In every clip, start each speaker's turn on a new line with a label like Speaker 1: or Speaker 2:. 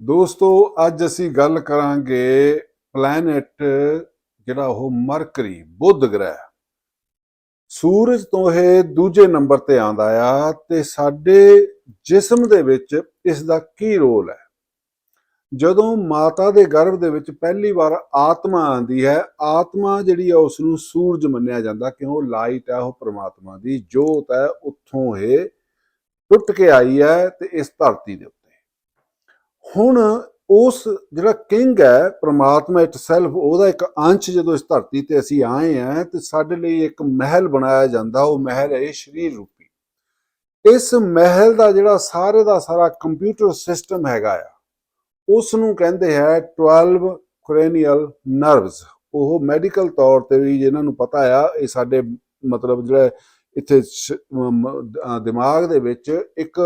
Speaker 1: ਦੋਸਤੋ, ਅੱਜ ਅਸੀਂ ਗੱਲ ਕਰਾਂਗੇ ਪਲੈਨਟ ਜਿਹੜਾ ਉਹ ਮਰਕਰੀ ਬੁੱਧ ਗ੍ਰਹਿ। ਸੂਰਜ ਤੋਂ ਇਹ ਦੂਜੇ ਨੰਬਰ ਤੇ ਆਂਦਾ ਆ ਤੇ ਸਾਡੇ ਜਿਸਮ ਦੇ ਵਿੱਚ ਇਸ ਦਾ ਕੀ ਰੋਲ ਹੈ? ਜਦੋਂ ਮਾਤਾ ਦੇ ਗਰਭ ਦੇ ਵਿੱਚ ਪਹਿਲੀ ਵਾਰ ਆਤਮਾ ਆਂਦੀ ਹੈ, ਆਤਮਾ ਜਿਹੜੀ ਆ ਉਸ ਨੂੰ ਸੂਰਜ ਮੰਨਿਆ ਜਾਂਦਾ, ਕਿਉਂ? ਲਾਈਟ ਹੈ ਉਹ ਪ੍ਰਮਾਤਮਾ ਦੀ ਜੋਤ ਹੈ, ਉੱਥੋਂ ਇਹ ਟੁੱਟ ਕੇ ਆਈ ਹੈ ਤੇ ਇਸ ਧਰਤੀ ਦੇ ਉੱਤੇ। ਹੁਣ ਉਸ ਜਿਹੜਾ ਕਿੰਗ ਹੈ, ਪ੍ਰਮਾਤਮਾ ਇਟਸੈਲਫ ਉਹਦਾ ਇੱਕ ਅੰਸ਼ ਜਦੋਂ ਇਸ ਧਰਤੀ ਤੇ ਅਸੀਂ ਆਏ ਆ ਤੇ ਸਾਡੇ ਲਈ ਇੱਕ ਮਹਿਲ ਬਣਾਇਆ ਜਾਂਦਾ, ਉਹ ਮਹਿਲ ਹੈ ਸ਼ਰੀਰ ਰੂਪੀ। ਇਸ ਮਹਿਲ ਦਾ ਜਿਹੜਾ ਸਾਰੇ ਦਾ ਸਾਰਾ ਕੰਪਿਊਟਰ ਸਿਸਟਮ ਹੈਗਾ ਆ ਉਸ ਨੂੰ ਕਹਿੰਦੇ ਹੈ 12 cranial ਨਰਵਸ ਉਹ ਮੈਡੀਕਲ ਤੌਰ ਤੇ ਵੀ ਜਿਹਨਾਂ ਨੂੰ ਪਤਾ ਆ, ਇਹ ਸਾਡੇ ਮਤਲਬ ਜਿਹੜਾ ਇੱਥੇ ਦਿਮਾਗ ਦੇ ਵਿੱਚ ਇੱਕ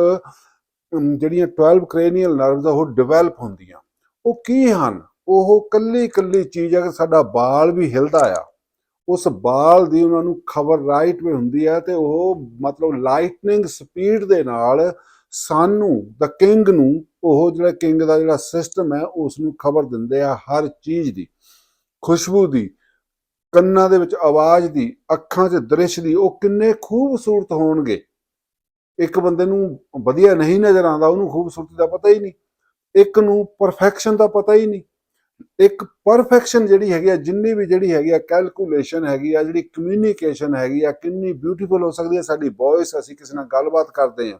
Speaker 1: ਜਿਹੜੀਆਂ 12 ਕਰੇਨੀਅਲ ਨਰਵਸ ਆ ਉਹ ਡਿਵੈਲਪ ਹੁੰਦੀਆਂ। ਉਹ ਕੀ ਹਨ? ਉਹ ਕੱਲੀ ਕੱਲੀ ਚੀਜ਼ ਅਗਰ ਸਾਡਾ ਬਾਲ ਵੀ ਹਿਲਦਾ ਆ। ਉਸ ਬਾਲ ਦੀ ਉਹਨਾਂ ਨੂੰ ਖਬਰ ਰਾਈਟ ਵੇ ਹੁੰਦੀ ਹੈ ਤੇ ਉਹ ਮਤਲਬ ਲਾਈਟਨਿੰਗ ਸਪੀਡ ਦੇ ਨਾਲ ਸਾਨੂੰ ਦਾ ਕਿੰਗ ਨੂੰ, ਉਹ ਜਿਹੜਾ ਕਿੰਗ ਦਾ ਜਿਹੜਾ ਸਿਸਟਮ ਹੈ ਉਸ ਨੂੰ ਖਬਰ ਦਿੰਦੇ ਆ ਹਰ ਚੀਜ਼ ਦੀ। ਖੁਸ਼ਬੂ ਦੀ, ਕੰਨਾਂ ਦੇ ਵਿੱਚ ਆਵਾਜ਼ ਦੀ, ਅੱਖਾਂ 'ਚ ਦ੍ਰਿਸ਼ ਦੀ, ਉਹ ਕਿੰਨੇ ਖੂਬਸੂਰਤ ਹੋਣਗੇ। ਇੱਕ ਬੰਦੇ ਨੂੰ ਵਧੀਆ ਨਹੀਂ ਨਜ਼ਰ ਆਉਂਦਾ, ਉਹਨੂੰ ਖੂਬਸੂਰਤੀ ਦਾ ਪਤਾ ਹੀ ਨਹੀਂ। ਇੱਕ ਨੂੰ ਪਰਫੈਕਸ਼ਨ ਦਾ ਪਤਾ ਹੀ ਨਹੀਂ। ਇੱਕ ਪਰਫੈਕਸ਼ਨ ਜਿਹੜੀ ਹੈਗੀ ਆ, ਜਿੰਨੀ ਵੀ ਜਿਹੜੀ ਹੈਗੀ ਆ ਕੈਲਕੂਲੇਸ਼ਨ ਹੈਗੀ ਆ, ਜਿਹੜੀ ਕਮਿਊਨੀਕੇਸ਼ਨ ਹੈਗੀ ਆ, ਕਿੰਨੀ ਬਿਊਟੀਫੁਲ ਹੋ ਸਕਦੀ ਹੈ ਸਾਡੀ ਵੌਇਸ ਅਸੀਂ ਕਿਸੇ ਨਾਲ ਗੱਲਬਾਤ ਕਰਦੇ ਆ,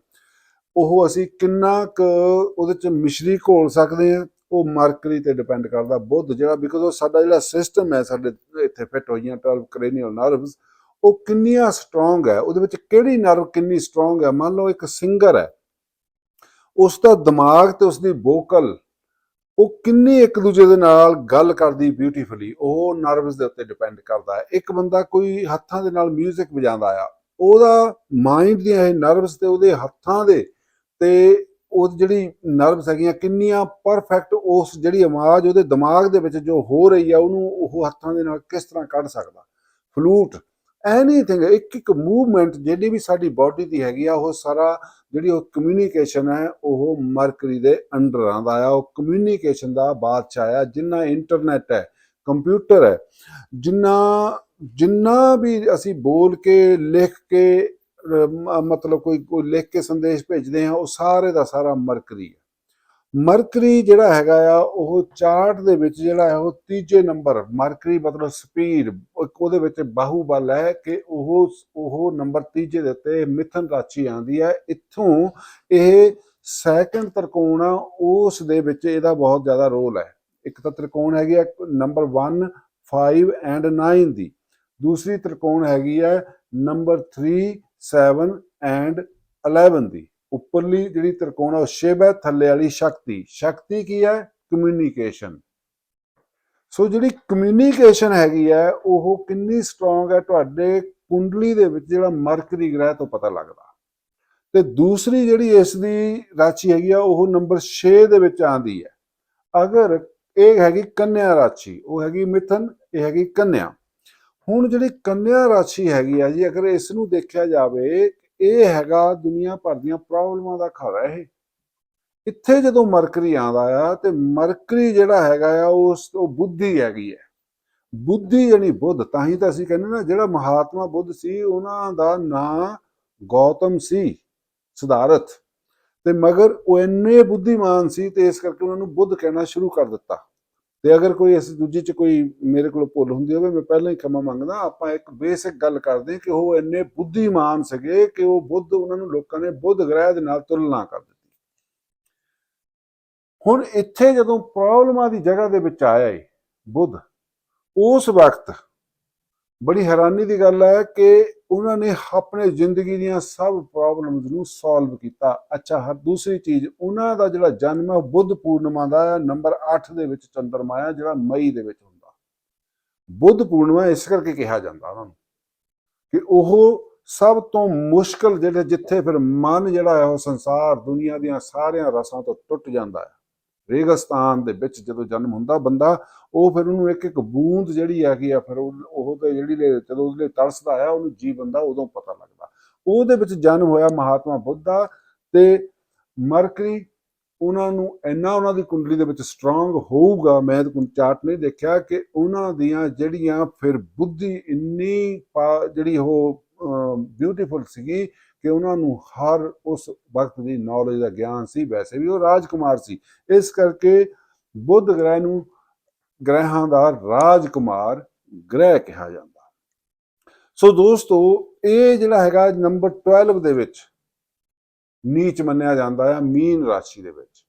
Speaker 1: ਉਹ ਅਸੀਂ ਕਿੰਨਾ ਕੁ ਉਹਦੇ ਚ ਮਿਸ਼ਰੀ ਘੋਲ ਸਕਦੇ ਆ, ਉਹ ਮਰਕਰੀ ਤੇ ਡਿਪੈਂਡ ਕਰਦਾ ਬੁੱਧ ਜਿਹੜਾ ਬਿਕੋਜ਼ ਉਹ ਸਾਡਾ ਜਿਹੜਾ ਸਿਸਟਮ ਹੈ, ਸਾਡੇ ਇੱਥੇ ਫਿੱਟ ਹੋਈਆਂ 12 ਕਰੇਨੀਅਲ ਨਰਵਸ ਉਹ ਕਿੰਨੀਆਂ ਸਟਰੋਂਗ ਹੈ, ਉਹਦੇ ਵਿੱਚ ਕਿਹੜੀ ਨਰਵ ਕਿੰਨੀ ਸਟਰੋਂਗ ਹੈ? ਮੰਨ ਲਓ ਇੱਕ ਸਿੰਗਰ ਹੈ। ਉਸ ਦਾ ਦਿਮਾਗ ਤੇ ਉਸ ਦੀ ਵੋਕਲ ਉਹ ਕਿੰਨੀ ਇੱਕ ਦੂਜੇ ਦੇ ਨਾਲ ਗੱਲ ਕਰਦੀ ਬਿਊਟੀਫੁਲੀ ਉਹ ਨਰਵਸ ਦੇ ਉੱਤੇ ਡਿਪੈਂਡ ਕਰਦਾ ਹੈ। ਇੱਕ ਬੰਦਾ ਕੋਈ ਹੱਥਾਂ ਦੇ ਨਾਲ 뮤직 ਵਜਾਉਂਦਾ ਆ, ਉਹਦਾ ਮਾਈਂਡ ਦੀਆਂ ਇਹ ਨਰਵਸ ਤੇ ਉਹਦੇ ਹੱਥਾਂ ਦੇ ਤੇ ਉਹ ਜਿਹੜੀ ਨਰਵਸ ਹੈਗੀਆਂ ਕਿੰਨੀਆਂ ਪਰਫੈਕਟ ਉਸ ਜਿਹੜੀ ਆਵਾਜ਼ ਉਹਦੇ ਦਿਮਾਗ ਦੇ ਵਿੱਚ ਜੋ ਹੋ ਰਹੀ ਆ, ਉਹਨੂੰ ਉਹ ਹੱਥਾਂ ਦੇ ਨਾਲ ਕਿਸ ਤਰ੍ਹਾਂ ਕੱਢ ਸਕਦਾ? ਫਲੂਟ ਐਨੀਥਿੰਗ ਇੱਕ ਇੱਕ ਮੂਵਮੈਂਟ ਜਿਹੜੀ ਵੀ ਸਾਡੀ ਬਾਡੀ ਦੀ ਹੈਗੀ ਆ, ਉਹ ਸਾਰਾ ਜਿਹੜੀ ਉਹ ਕਮਿਊਨੀਕੇਸ਼ਨ ਹੈ, ਉਹ ਮਰਕਰੀ ਦੇ ਅੰਡਰ ਆਉਂਦਾ ਆ। ਉਹ ਕਮਿਊਨੀਕੇਸ਼ਨ ਦਾ ਬਾਦਸ਼ਾਹ ਆ, ਜਿੰਨਾ ਇੰਟਰਨੈਟ ਹੈ ਕੰਪਿਊਟਰ ਹੈ, ਜਿੰਨਾ ਜਿੰਨਾ ਵੀ ਅਸੀਂ ਬੋਲ ਕੇ, ਲਿਖ ਕੇ ਮਤਲਬ ਕੋਈ ਕੋਈ ਲਿਖ ਕੇ ਸੰਦੇਸ਼ ਭੇਜਦੇ ਹਾਂ, ਉਹ ਸਾਰੇ ਦਾ ਸਾਰਾ ਮਰਕਰੀ ਹੈ। ਮਰਕਰੀ ਜਿਹੜਾ ਹੈਗਾ ਆ, ਉਹ ਚਾਰਟ ਦੇ ਵਿੱਚ ਜਿਹੜਾ ਹੈ, ਉਹ ਤੀਜੇ ਨੰਬਰ, ਮਰਕਰੀ ਮਤਲਬ ਸਪੀਡ ਉਹਦੇ ਵਿੱਚ ਬਾਹੂਬਲ ਹੈ ਕਿ ਉਹ ਉਹ ਨੰਬਰ ਤੀਜੇ ਦੇ ਉੱਤੇ ਮਿਥਨ ਰਾਸ਼ੀ ਆਂਦੀ ਹੈ। ਇੱਥੋਂ ਇਹ ਸੈਕੰਡ ਤ੍ਰਿਕੋਣ ਆ, ਉਸ ਦੇ ਵਿੱਚ ਇਹਦਾ ਬਹੁਤ ਜ਼ਿਆਦਾ ਰੋਲ ਹੈ। ਇੱਕ ਤਾਂ ਤ੍ਰਿਕੋਣ ਹੈਗੀ ਆ, ਨੰਬਰ 1 5 ਐਂਡ 9 ਦੀ। ਦੂਸਰੀ ਤ੍ਰਿਕੋਣ ਹੈਗੀ ਹੈ ਨੰਬਰ 3 7 ਐਂਡ 11 ਦੀ। ਉੱਪਰਲੀ ਜਿਹੜੀ ਤ੍ਰਿਕੋਣ ਆ, ਉਹ ਸ਼ਿਵ ਹੈ, ਥੱਲੇ ਵਾਲੀ ਸ਼ਕਤੀ। ਸ਼ਕਤੀ ਕੀ ਹੈ? ਕਮਿਊਨੀਕੇਸ਼ਨ ਸੋ ਜਿਹੜੀ ਕਮਿਊਨੀਕੇਸ਼ਨ ਹੈਗੀ ਹੈ, ਉਹ ਕਿੰਨੀ ਸਟਰੋਂਗ ਹੈ ਤੁਹਾਡੇ ਕੁੰਡਲੀ ਦੇ ਵਿੱਚ, ਜਿਹੜਾ ਮਰਕਰੀ ਗ੍ਰਹਿ ਤੋਂ ਪਤਾ ਲੱਗਦਾ। ਤੇ ਦੂਸਰੀ ਜਿਹੜੀ ਇਸ ਦੀ ਰਾਸ਼ੀ ਹੈਗੀ ਆ, ਉਹ ਨੰਬਰ 6 ਦੇ ਵਿੱਚ ਆਂਦੀ ਹੈ। ਅਗਰ ਇਹ ਹੈਗੀ ਕੰਨਿਆ ਰਾਸ਼ੀ, ਉਹ ਹੈਗੀ ਮਿਥਨ, ਇਹ ਹੈਗੀ ਕੰਨਿਆ। ਹੁਣ ਜਿਹੜੀ ਕੰਨਿਆ ਰਾਸ਼ੀ ਹੈਗੀ ਆ ਜੀ, ਅਗਰ ਇਸ ਨੂੰ ਦੇਖਿਆ ਜਾਵੇ ਇਹ ਹੈਗਾ ਦੁਨੀਆ ਭਰ ਦੀਆਂ ਪ੍ਰੋਬਲਮਾਂ ਦਾ ਘਰ ਹੈ ਇਹ। ਇੱਥੇ ਜਦੋਂ ਮਰਕਰੀ ਆਉਂਦਾ ਆ ਤੇ ਮਰਕਰੀ ਜਿਹੜਾ ਹੈਗਾ ਆ, ਉਸ ਉਹ ਬੁੱਧੀ ਹੈਗੀ ਹੈ। ਬੁੱਧੀ ਯਾਨੀ ਬੁੱਧ, ਤਾਂ ਹੀ ਤਾਂ ਅਸੀਂ ਕਹਿੰਦੇ ਨਾ, ਜਿਹੜਾ ਮਹਾਤਮਾ ਬੁੱਧ ਸੀ, ਉਹਨਾਂ ਦਾ ਨਾਂ ਗੌਤਮ ਸੀ, ਸਿਧਾਰਥ। ਤੇ ਮਗਰ ਉਹ ਇੰਨੇ ਬੁੱਧੀਮਾਨ ਸੀ ਤੇ ਇਸ ਕਰਕੇ ਉਹਨਾਂ ਨੂੰ ਬੁੱਧ ਕਹਿਣਾ ਸ਼ੁਰੂ ਕਰ ਦਿੱਤਾ। ਤੇ ਅਗਰ ਕੋਈ ਇਸ ਦੂਜੀ ਚ ਕੋਈ ਮੇਰੇ ਕੋਲ ਭੁੱਲ ਹੁੰਦੀ ਹੋਵੇ, ਮੈਂ ਪਹਿਲਾਂ ਹੀ ਖਮਾ ਮੰਗਦਾ, ਆਪਾਂ ਇੱਕ ਬੇਸਿਕ ਗੱਲ ਕਰਦੇ ਹਾਂ ਕਿ ਉਹ ਇੰਨੇ ਬੁੱਧੀਮਾਨ ਸੀਗੇ ਕਿ ਉਹ ਬੁੱਧ ਉਹਨਾਂ ਨੂੰ ਲੋਕਾਂ ਨੇ ਬੁੱਧ ਗ੍ਰਹਿ ਦੇ ਨਾਲ ਤੁਲਨਾ ਕਰ ਦਿੱਤੀ। ਹੁਣ ਇੱਥੇ ਜਦੋਂ ਪ੍ਰੋਬਲਮਾਂ ਦੀ ਜਗ੍ਹਾ ਦੇ ਵਿੱਚ ਆਇਆ ਏ ਬੁੱਧ, ਉਸ ਵਕਤ ਬੜੀ ਹੈਰਾਨੀ ਦੀ ਗੱਲ ਹੈ ਕਿ ਉਹਨਾਂ ਨੇ ਆਪਣੇ ਜ਼ਿੰਦਗੀ ਦੀਆਂ ਸਭ ਪ੍ਰੋਬਲਮਸ ਨੂੰ ਸੋਲਵ ਕੀਤਾ। ਅੱਛਾ ਹਰ ਦੂਸਰੀ ਚੀਜ਼, ਉਹਨਾਂ ਦਾ ਜਿਹੜਾ ਜਨਮ ਹੈ ਉਹ ਬੁੱਧ ਪੂਰਨਿਮਾ ਦਾ ਨੰਬਰ 8 ਦੇ ਵਿੱਚ ਚੰਦਰਮਾ ਹੈ, ਜਿਹੜਾ ਮਈ ਦੇ ਵਿੱਚ ਹੁੰਦਾ। ਬੁੱਧ ਪੂਰਨਿਮਾ ਇਸ ਕਰਕੇ ਕਿਹਾ ਜਾਂਦਾ ਉਹਨਾਂ ਨੂੰ ਕਿ ਉਹ ਸਭ ਤੋਂ ਮੁਸ਼ਕਲ ਜਿਹੜੇ ਜਿੱਥੇ ਫਿਰ ਮਨ ਜਿਹੜਾ ਹੈ ਉਹ ਸੰਸਾਰ, ਦੁਨੀਆ ਦੀਆਂ ਸਾਰੀਆਂ ਰਸਾਂ ਤੋਂ ਟੁੱਟ ਜਾਂਦਾ ਹੈ। ਰੇਗਿਸਤਾਨ ਦੇ ਵਿੱਚ ਜਦੋਂ ਜਨਮ ਹੁੰਦਾ ਬੰਦਾ, ਉਹ ਫਿਰ ਉਹਨੂੰ ਇੱਕ ਇੱਕ ਬੂੰਦ ਜਿਹੜੀ ਹੈਗੀ ਆ, ਫਿਰ ਉਹ ਤੇ ਜਿਹੜੀ ਜਦੋਂ ਉਹਦੇ ਤਰਸਦਾ ਆ, ਉਹਨੂੰ ਜੀ ਬੰਦਾ ਉਦੋਂ ਪਤਾ ਲੱਗਦਾ। ਉਹਦੇ ਵਿੱਚ ਜਨਮ ਹੋਇਆ ਮਹਾਤਮਾ ਬੁੱਧ ਦਾ ਤੇ ਮਰਕਰੀ ਉਹਨਾਂ ਨੂੰ ਇੰਨਾ ਉਹਨਾਂ ਦੀ ਕੁੰਡਲੀ ਦੇ ਵਿੱਚ ਸਟਰੋਂਗ ਹੋਊਗਾ, ਮੈਂ ਤਾਂ ਚਾਰਟ ਨਹੀਂ ਦੇਖਿਆ ਕਿ ਉਹਨਾਂ ਦੀਆਂ ਜਿਹੜੀਆਂ ਫਿਰ ਬੁੱਧੀ ਇੰਨੀ ਪਾ- ਜਿਹੜੀ ਉਹ ਬਿਊਟੀਫੁਲ ਸੀਗੀ ਕਿ ਉਹਨਾਂ ਨੂੰ ਹਰ ਉਸ ਵਕਤ ਦੀ ਨੌਲੇਜ ਦਾ ਗਿਆਨ ਸੀ, ਵੈਸੇ ਵੀ ਉਹ ਰਾਜਕੁਮਾਰ ਸੀ। ਇਸ ਕਰਕੇ ਬੁੱਧ ਗ੍ਰਹਿ ਨੂੰ ਗ੍ਰਹਿਾਂ ਦਾ ਰਾਜਕੁਮਾਰ ਗ੍ਰਹਿ ਕਿਹਾ ਜਾਂਦਾ। ਸੋ ਦੋਸਤੋ, ਇਹ ਜਿਹੜਾ ਹੈਗਾ ਨੰਬਰ 12 ਦੇ ਵਿੱਚ ਨੀਚ ਮੰਨਿਆ ਜਾਂਦਾ ਆ, ਮੀਨ ਰਾਸ਼ੀ ਦੇ ਵਿੱਚ।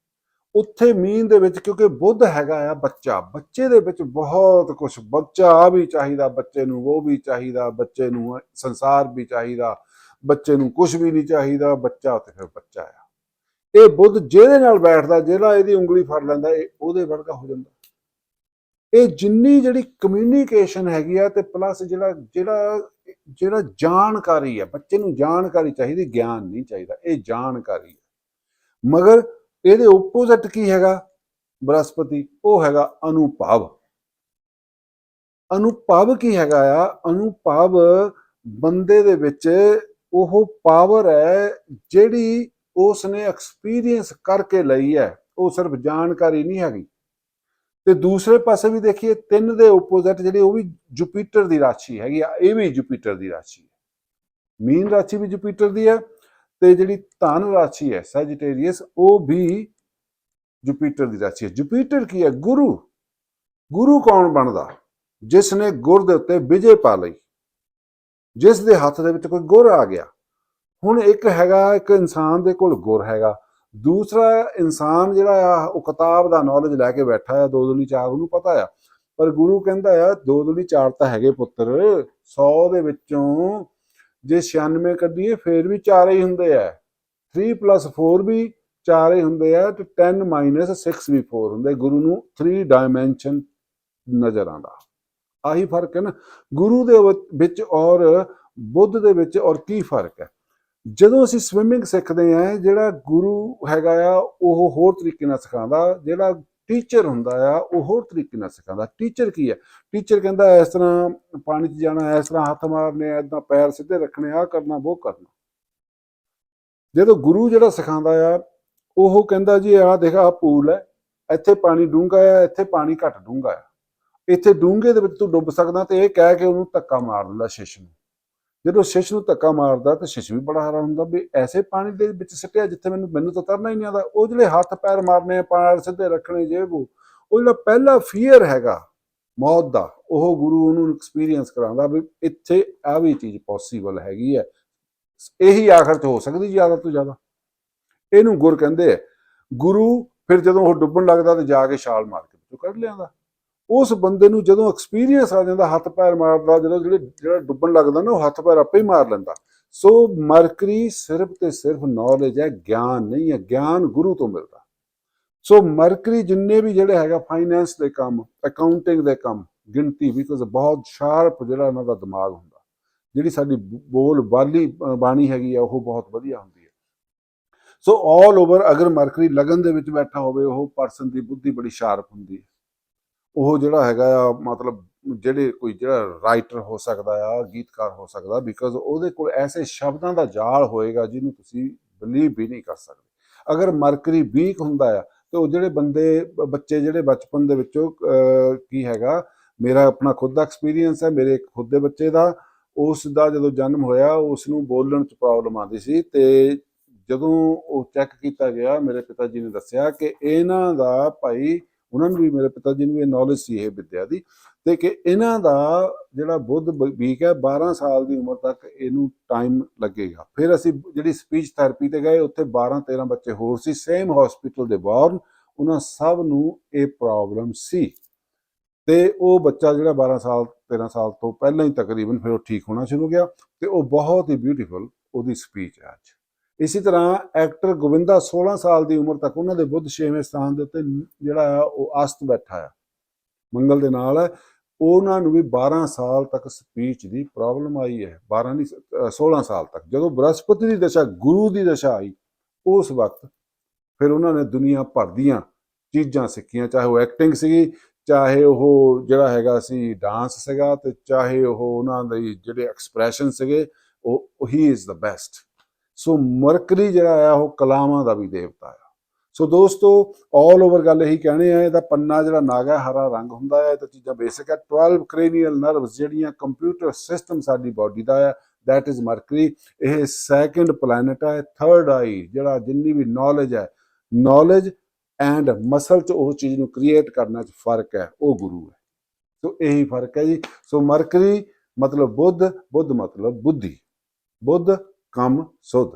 Speaker 1: ਉੱਥੇ ਮੀਨ ਦੇ ਵਿੱਚ ਕਿਉਂਕਿ ਬੁੱਧ ਹੈਗਾ ਆ ਬੱਚਾ, ਬੱਚੇ ਦੇ ਵਿੱਚ ਬਹੁਤ ਕੁਝ ਬੱਚਾ ਆ ਵੀ ਚਾਹੀਦਾ ਬੱਚੇ ਨੂੰ, ਉਹ ਵੀ ਚਾਹੀਦਾ ਬੱਚੇ ਨੂੰ, ਸੰਸਾਰ ਵੀ ਚਾਹੀਦਾ। ਬੱਚੇ ਨੂੰ ਕੁਝ ਵੀ ਨਹੀਂ ਚਾਹੀਦਾ, ਬੱਚਾ ਤੇ ਫਿਰ ਬੱਚਾ ਆ। ਇਹ ਬੁੱਧ ਜਿਹਦੇ ਨਾਲ ਬੈਠਦਾ, ਜਿਹੜਾ ਇਹਦੀ ਉਂਗਲੀ ਫੜ ਲੈਂਦਾ, ਇਹ ਉਹਦੇ ਵਰਗਾ ਹੋ ਜਾਂਦਾ। ਇਹ ਜਿੰਨੀ ਜਿਹੜੀ ਕਮਿਊਨੀਕੇਸ਼ਨ ਹੈਗੀ ਆ ਤੇ ਪਲੱਸ ਜਿਹੜਾ ਜਿਹੜਾ ਜਿਹੜਾ ਜਾਣਕਾਰੀ ਹੈ ਬੱਚੇ ਨੂੰ ਜਾਣਕਾਰੀ ਚਾਹੀਦੀ, ਗਿਆਨ ਨਹੀਂ ਚਾਹੀਦਾ, ਇਹ ਜਾਣਕਾਰੀ ਹੈ ਮਗਰ ਇਹਦੇ ਆਪੋਜ਼ਿਟ ਕੀ ਹੈਗਾ? ਬ੍ਰਹਸਪਤੀ, ਉਹ ਹੈਗਾ ਅਨੁਭਵ। ਅਨੁਭਵ ਕੀ ਹੈਗਾ ਆ? ਅਨੁਭਵ ਬੰਦੇ ਦੇ ਵਿੱਚ ਉਹ ਪਾਵਰ ਹੈ ਜਿਹੜੀ ਉਸ ਨੇ ਐਕਸਪੀਰੀਅੰਸ ਕਰਕੇ ਲਈ ਹੈ। ਉਹ ਸਿਰਫ ਜਾਣਕਾਰੀ ਨਹੀਂ ਹੈਗੀ। ਤੇ ਦੂਸਰੇ ਪਾਸੇ ਵੀ ਦੇਖੀਏ, ਤਿੰਨ ਦੇ ਆਪੋਜ਼ਿਟ ਜਿਹੜੀ ਉਹ ਵੀ ਜੁਪੀਟਰ ਦੀ ਰਾਸ਼ੀ ਹੈਗੀ ਆ, ਇਹ ਵੀ ਜੁਪੀਟਰ ਦੀ ਰਾਸ਼ੀ ਹੈ। ਮੀਨ ਰਾਸ਼ੀ ਵੀ ਜੁਪੀਟਰ ਦੀ ਹੈ ਤੇ ਜਿਹੜੀ ਧਨ ਰਾਸ਼ੀ ਹੈ ਸੈਜੀਟੇਰੀਅਸ ਉਹ ਵੀ ਜੁਪੀਟਰ ਦੀ ਰਾਸ਼ੀ ਹੈ। ਜੁਪੀਟਰ ਕੀ ਹੈ? ਗੁਰੂ। ਗੁਰੂ ਕੌਣ ਬਣਦਾ? ਜਿਸ ਨੇ ਗੁਰ ਦੇ ਉੱਤੇ ਵਿਜੇ ਪਾ ਲਈ। ਜਿਸ ਦੇ ਹੱਥ ਦੇ ਵਿੱਚ ਕੋਈ ਗੁਰ ਆ ਗਿਆ, ਹੁਣ ਇੱਕ ਹੈਗਾ, ਇੱਕ ਇਨਸਾਨ ਦੇ ਕੋਲ ਗੁਰ ਹੈਗਾ। ਦੂਸਰਾ ਇਨਸਾਨ ਜਿਹੜਾ ਆ, ਉਹ ਕਿਤਾਬ ਦਾ ਨੌਲੇਜ ਲੈ ਕੇ ਬੈਠਾ ਆ, ਦੋ ਦੁਨੀ ਚਾਰ ਉਹਨੂੰ ਪਤਾ ਆ। ਪਰ ਗੁਰੂ ਕਹਿੰਦਾ ਆ, ਦੋ ਦੁਨੀ ਚਾਰ ਤਾਂ ਹੈਗੇ ਪੁੱਤਰ 100 ਦੇ ਵਿੱਚੋਂ ਜੇ 96 ਕੱਢੀਏ, ਫੇਰ ਵੀ ਚਾਰ ਹੀ ਹੁੰਦੇ ਆ। 3 4 ਵੀ ਚਾਰ ਹੀ ਹੁੰਦੇ ਆ ਤੇ 10 6 ਵੀ 4 ਹੁੰਦੇ। ਗੁਰੂ ਨੂੰ 3 ਡਾਈਮੈਂਸ਼ਨ ਨਜ਼ਰ ਆਉਂਦਾ ਆਹੀ ਫ਼ਰਕ ਹੈ ਨਾ। ਗੁਰੂ ਦੇ ਵਿੱਚ- ਔਰ ਬੁੱਧ ਦੇ ਵਿੱਚ ਔਰ ਕੀ ਫ਼ਰਕ ਹੈ? ਜਦੋਂ ਅਸੀਂ ਸਵਿਮਿੰਗ ਸਿੱਖਦੇ ਆ ਜਿਹੜਾ ਗੁਰੂ ਹੈਗਾ ਆ, ਉਹ ਹੋਰ ਤਰੀਕੇ ਨਾਲ ਸਿਖਾਉਂਦਾ, ਜਿਹੜਾ ਟੀਚਰ ਹੁੰਦਾ ਆ, ਉਹ ਹੋਰ ਤਰੀਕੇ ਨਾਲ ਸਿਖਾਉਂਦਾ। ਟੀਚਰ ਕੀ ਹੈ? ਟੀਚਰ ਕਹਿੰਦਾ ਇਸ ਤਰ੍ਹਾਂ ਪਾਣੀ 'ਚ ਜਾਣਾ, ਇਸ ਤਰ੍ਹਾਂ ਹੱਥ ਮਾਰਨੇ ਆ ਐਦਾਂ ਪੈਰ ਸਿੱਧੇ ਰੱਖਣੇ ਆ ਕਰਨਾ ਉਹ ਕਰਨਾ। ਜਦੋਂ ਗੁਰੂ ਜਿਹੜਾ ਸਿਖਾਉਂਦਾ ਆ, ਉਹ ਕਹਿੰਦਾ ਜੀ ਆਹ ਦੇਖ, ਆਹ ਪੂਲ ਹੈ, ਇੱਥੇ ਪਾਣੀ ਡੂੰਘਾ ਆ, ਇੱਥੇ ਪਾਣੀ ਘੱਟ ਡੂੰਘਾ ਆ। ਇੱਥੇ ਡੂੰਘੇ ਦੇ ਵਿੱਚ ਤੂੰ ਡੁੱਬ ਸਕਦਾ ਤੇ ਇਹ ਕਹਿ ਕੇ ਉਹਨੂੰ ਧੱਕਾ ਮਾਰ ਦਿੰਦਾ ਸ਼ਿਸ਼ ਨੂੰ। ਜਦੋਂ ਸ਼ਿਸ਼ ਨੂੰ ਧੱਕਾ ਮਾਰਦਾ ਤੇ ਸ਼ਿਸ਼ ਵੀ ਬੜਾ ਹਰਾ ਹੁੰਦਾ ਵੀ ਐਸੇ ਪਾਣੀ ਦੇ ਵਿੱਚ ਸਿੱਟਿਆ ਜਿੱਥੇ ਮੈਨੂੰ ਮੈਨੂੰ ਤਾਂ ਤਰਨਾ ਹੀ ਨਹੀਂ ਆਉਂਦਾ। ਉਹ ਜਿਹੜੇ ਹੱਥ ਪੈਰ ਮਾਰਨੇ ਪੈਰ ਸਿੱਧੇ ਰੱਖਣੇ ਜੇ ਉਹ। ਜਿਹੜਾ ਪਹਿਲਾ ਫੀਅਰ ਹੈਗਾ ਮੌਤ ਦਾ, ਉਹ ਗੁਰੂ ਉਹਨੂੰ ਐਕਸਪੀਰੀਅੰਸ ਕਰਾਉਂਦਾ ਵੀ ਇੱਥੇ ਆ ਵੀ ਚੀਜ਼ ਪੋਸੀਬਲ ਹੈਗੀ ਹੈ। ਇਹੀ ਆਖਰ ਚ ਹੋ ਸਕਦੀ ਜ਼ਿਆਦਾ ਤੋਂ ਜ਼ਿਆਦਾ। ਇਹਨੂੰ ਗੁਰ ਕਹਿੰਦੇ ਆ, ਗੁਰੂ ਫਿਰ ਜਦੋਂ ਉਹ ਡੁੱਬਣ ਲੱਗਦਾ ਤੇ ਜਾ ਕੇ ਛਾਲ ਮਾਰ ਕੇ ਵਿੱਚੋਂ ਕੱਢ ਲਿਆਂਦਾ। ਉਸ ਬੰਦੇ ਨੂੰ ਜਦੋਂ ਐਕਸਪੀਰੀਅੰਸ ਆ ਜਾਂਦਾ, ਹੱਥ ਪੈਰ ਮਾਰਦਾ, ਜਦੋਂ ਜਿਹੜੇ, ਜਿਹੜਾ ਡੁੱਬਣ ਲੱਗਦਾ ਨਾ, ਉਹ ਹੱਥ ਪੈਰ ਆਪੇ ਹੀ ਮਾਰ ਲੈਂਦਾ। ਸੋ ਮਰਕਰੀ ਸਿਰਫ ਤੇ ਸਿਰਫ ਨੌਲੇਜ ਹੈ, ਗਿਆਨ ਨਹੀਂ ਹੈ, ਗਿਆਨ ਗੁਰੂ ਤੋਂ ਮਿਲਦਾ। ਸੋ ਮਰਕਰੀ ਜਿੰਨੇ ਵੀ ਜਿਹੜੇ ਹੈਗਾ ਫਾਈਨੈਂਸ ਦੇ ਕੰਮ ਅਕਾਊਂਟਿੰਗ ਦੇ ਕੰਮ, ਗਿਣਤੀ ਬਿਕੋਜ਼ ਬਹੁਤ ਸ਼ਾਰਪ ਜਿਹੜਾ ਇਹਨਾਂ ਦਾ ਦਿਮਾਗ ਹੁੰਦਾ। ਜਿਹੜੀ ਸਾਡੀ ਬ- ਬੋਲ ਬਾਲੀ ਬਾਣੀ ਹੈਗੀ ਆ, ਉਹ ਬਹੁਤ ਵਧੀਆ ਹੁੰਦੀ ਹੈ। ਸੋ ਆਲ ਓਵਰ ਅਗਰ ਮਰਕਰੀ ਲਗਨ ਦੇ ਵਿੱਚ ਬੈਠਾ ਹੋਵੇ, ਉਹ ਪਰਸਨ ਦੀ ਬੁੱਧੀ ਬੜੀ ਸ਼ਾਰਪ ਹੁੰਦੀ ਹੈ। ਉਹ ਜਿਹੜਾ ਹੈਗਾ ਆ, ਮਤਲਬ ਜਿਹੜੇ ਕੋਈ ਜਿਹੜਾ ਰਾਈਟਰ ਹੋ ਸਕਦਾ ਆ, ਗੀਤਕਾਰ ਹੋ ਸਕਦਾ ਬਿਕਾਜ਼ ਉਹਦੇ ਕੋਲ ਐਸੇ ਸ਼ਬਦਾਂ ਦਾ ਜਾਲ ਹੋਏਗਾ ਜਿਹਨੂੰ ਤੁਸੀਂ ਬਲੀਵ ਵੀ ਨਹੀਂ ਕਰ ਸਕਦੇ। ਅਗਰ ਮਰਕਰੀ ਵੀਕ ਹੁੰਦਾ ਆ, ਤੇ ਉਹ ਜਿਹੜੇ ਬੰਦੇ ਬੱਚੇ ਜਿਹੜੇ ਬਚਪਨ ਦੇ ਵਿੱਚੋਂ ਕੀ ਹੈਗਾ, ਮੇਰਾ ਆਪਣਾ ਖੁਦ ਦਾ ਐਕਸਪੀਰੀਅੰਸ ਹੈ, ਮੇਰੇ ਖੁਦ ਦੇ ਬੱਚੇ ਦਾ, ਉਸ ਦਾ ਜਦੋਂ ਜਨਮ ਹੋਇਆ ਉਸ ਨੂੰ ਬੋਲਣ ਚ ਪ੍ਰੋਬਲਮ ਆਉਂਦੀ ਸੀ ਤੇ ਜਦੋਂ ਉਹ ਚੈੱਕ ਕੀਤਾ ਗਿਆ, ਮੇਰੇ ਪਿਤਾ ਜੀ ਨੇ ਦੱਸਿਆ ਕਿ ਇਹਨਾਂ ਦਾ ਭਾਈ ਉਹਨਾਂ ਨੂੰ ਵੀ ਮੇਰੇ ਪਿਤਾ ਜੀ ਨੂੰ ਵੀ ਨੌਲੇਜ ਸੀ ਇਹ ਵਿਦਿਆ ਦੀ ਤੇ ਕਿ ਇਹਨਾਂ ਦਾ ਜਿਹੜਾ ਬੁੱਧ ਵੀਕ ਹੈ 12 ਸਾਲ ਦੀ ਉਮਰ ਤੱਕ ਇਹਨੂੰ ਟਾਈਮ ਲੱਗੇਗਾ। ਫਿਰ ਅਸੀਂ ਜਿਹੜੀ ਸਪੀਚ ਥੈਰੇਪੀ ਤੇ ਗਏ, ਉੱਥੇ 12 13 ਬੱਚੇ ਹੋਰ ਸੀ ਸੇਮ ਹਸਪੀਟਲ ਦੇ ਬਾਹਰ, ਉਹਨਾਂ ਸਭ ਨੂੰ ਇਹ ਪ੍ਰੋਬਲਮ ਸੀ। ਤੇ ਉਹ ਬੱਚਾ ਜਿਹੜਾ 12 ਸਾਲ 13 ਸਾਲ ਤੋਂ ਪਹਿਲਾਂ ਹੀ ਤਕਰੀਬਨ ਫਿਰ ਉਹ ਠੀਕ ਹੋਣਾ ਸ਼ੁਰੂ ਹੋ ਗਿਆ ਤੇ ਉਹ ਬਹੁਤ ਹੀ ਬਿਊਟੀਫੁਲ ਉਹਦੀ ਸਪੀਚ ਹੈ ਅੱਜ। ਇਸੇ ਤਰ੍ਹਾਂ ਐਕਟਰ ਗੋਵਿੰਦਾ 16 ਸਾਲ ਦੀ ਉਮਰ ਤੱਕ ਉਹਨਾਂ ਦੇ ਬੁੱਧ ਛੇਵੇਂ ਸਥਾਨ ਦੇ ਉੱਤੇ ਜਿਹੜਾ ਆ, ਉਹ ਅਸਤ ਬੈਠਾ ਆ। ਮੰਗਲ ਦੇ ਨਾਲ ਉਹਨਾਂ ਨੂੰ ਵੀ 12 ਸਾਲ ਤੱਕ ਸਪੀਚ ਦੀ ਪ੍ਰੋਬਲਮ ਆਈ ਹੈ। 12 ਨਹੀਂ ਅਹ 16 ਸਾਲ ਤੱਕ। ਜਦੋਂ ਬ੍ਰਹਸਪਤੀ ਦੀ ਦਸ਼ਾ, ਗੁਰੂ ਦੀ ਦਸ਼ਾ ਆਈ, ਉਸ ਵਕਤ ਫਿਰ ਉਹਨਾਂ ਨੇ ਦੁਨੀਆ ਭਰ ਦੀਆਂ ਚੀਜ਼ਾਂ ਸਿੱਖੀਆਂ। ਚਾਹੇ ਉਹ ਐਕਟਿੰਗ ਸੀਗੀ, ਚਾਹੇ ਉਹ ਜਿਹੜਾ ਹੈਗਾ ਸੀ, ਡਾਂਸ ਸੀਗਾ ਤੇ ਚਾਹੇ ਉਹ ਉਹਨਾਂ ਦੇ ਜਿਹੜੇ ਐਕਸਪ੍ਰੈਸ਼ਨ ਸੀਗੇ ਉਹ ਹੀ is the best. So Mercury ਜਿਹੜਾ ਆ, ਉਹ ਕਲਾਮਾਂ ਦਾ ਵੀ ਦੇਵਤਾ ਆ। ਸੋ ਦੋਸਤੋ ਆਲ ਓਵਰ ਗੱਲ ਇਹੀ ਕਹਿਣੇ ਆ, ਇਹਦਾ ਪੰਨਾ ਜਿਹੜਾ ਨਾਗ ਹੈ, ਹਰਾ ਰੰਗ ਹੁੰਦਾ ਹੈ ਇਹ ਤਾਂ ਚੀਜ਼ਾਂ ਬੇਸਿਕ ਹੈ 12 ਕ੍ਰੇਨੀਅਲ ਨਰਵਸ ਜਿਹੜੀਆਂ ਕੰਪਿਊਟਰ ਸਿਸਟਮ ਸਾਡੀ ਬਾਡੀ ਦਾ ਹੈ that ਇਜ਼ ਮਰਕਰੀ ਇਹ ਸੈਕੰਡ ਪਲੈਨਟ ਹੈ ਥਰਡ ਆਈ ਜਿਹੜਾ ਜਿੰਨੀ ਵੀ ਨੌਲੇਜ ਹੈ ਨੌਲੇਜ ਐਂਡ ਮਸਲ ਚ ਉਹ ਚੀਜ਼ ਨੂੰ ਕ੍ਰੀਏਟ ਕਰਨਾ ਚ ਫ਼ਰਕ ਹੈ ਉਹ ਗੁਰੂ ਹੈ ਸੋ ਇਹੀ ਫ਼ਰਕ ਹੈ ਜੀ। ਸੋ ਮਰਕਰੀ ਮਤਲਬ ਬੁੱਧ ਬੁੱਧ ਮਤਲਬ ਬੁੱਧੀ। ਬੁੱਧ ਕੰਮ ਸੁਧ